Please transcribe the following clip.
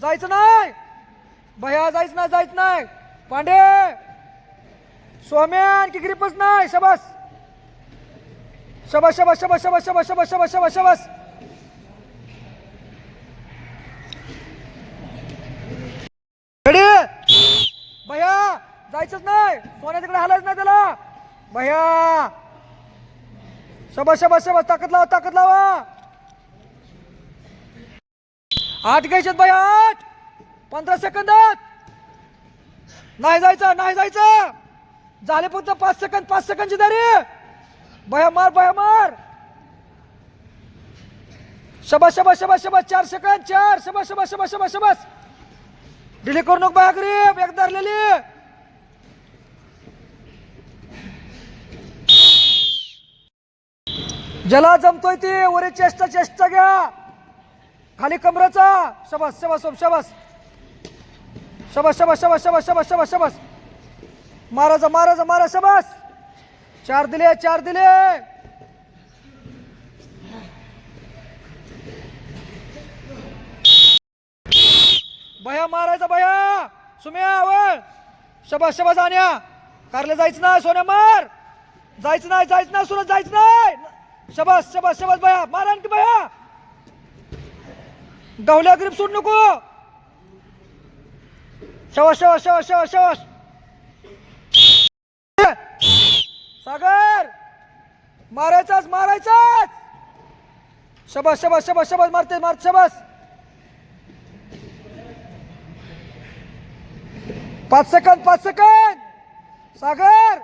जायचं नाही. भया जायचं नाही जायचं नाही. पांडे! स्वाम्यान आणखी ग्रीपच नाही शबास. शबास शबास शबास शबास शबास शबास शबास शबास शबास. भया जायचंच नाही. सोन्या तिकडे हालायच नाही त्याला. भया! शबास शबास शबास ताकद लावा ताकद लावा. आठ घ्यायच्यात बाई आठ. पंधरा सेकंदात नाही जायचं नाही जायचं. झाले फक्त पाच सेकंद पाच सेकंदची दारी. बया मार बया मार. शबास शबास शबास शबास. चार सेकंद चार. शबास शबास शबास शबास शबास. डिले करू नको बाया गरीब एक धरलेली. ज्याला जमतोय ती वरे चेष्टा चेष्टा घ्या. खाली कमराचा. शबास शबास शबास. शबास शबास शबास शबास शबास शबास शबास. महाराजा महाराजा महाराज शबास. चार दिले चार दिले. भया मारायचा भया. सुम्या वळ शबास शबास आण्या. कारले जायचं नाही सोन्या मार. जायचं नाही जायचं नाही सुरत जायचं नाही. शबास शबास शबास भया. मार आणखी भया. गवल्या ग्रीप सोड नको. शवास शवास शवास शवास शवास. सागर मारायचाच मारायचाच शबास शबास शबास शबास मारते मार शबास. पाच सेकंद पाच सेकंद. सागर